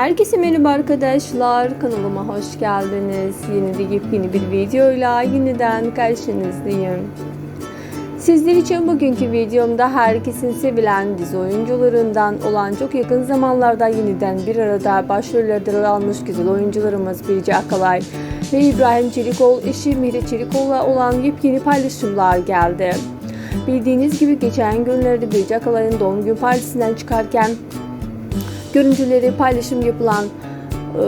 Herkese merhaba arkadaşlar. Kanalıma hoş geldiniz. Yeni de yepyeni bir videoyla yeniden karşınızdayım. Sizler için bugünkü videomda herkesin sevilen dizi oyuncularından olan çok yakın zamanlarda yeniden bir arada başrollerde rol almış güzel oyuncularımız Birce Akalay ve İbrahim Çelikol eşi Mihri Çelikol'la olan yepyeni paylaşımlar geldi. Bildiğiniz gibi geçen günlerde Birce Akalay'ın doğum gün partisinden çıkarken görüntüleri paylaşım yapılan e,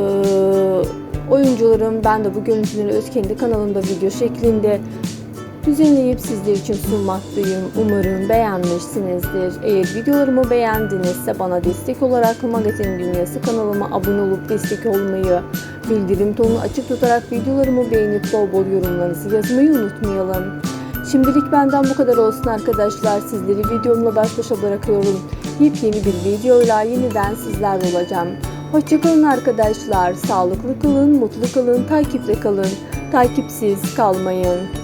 oyuncularım ben de bu görüntüleri öz kendi kanalımda video şeklinde düzenleyip sizler için sunmaktayım. Umarım beğenmişsinizdir. Eğer videolarımı beğendinizse bana destek olarak Magazin Dünyası kanalıma abone olup destek olmayı, bildirim tonunu açık tutarak videolarımı beğenip bol bol yorumlarınızı yazmayı unutmayalım. Şimdilik benden bu kadar olsun arkadaşlar. Sizleri videomla baş başa bırakıyorum. Yepyeni bir videoyla yeniden sizlerle olacağım. Hoşçakalın arkadaşlar. Sağlıklı kalın, mutlu kalın, takipte kalın. Takipsiz kalmayın.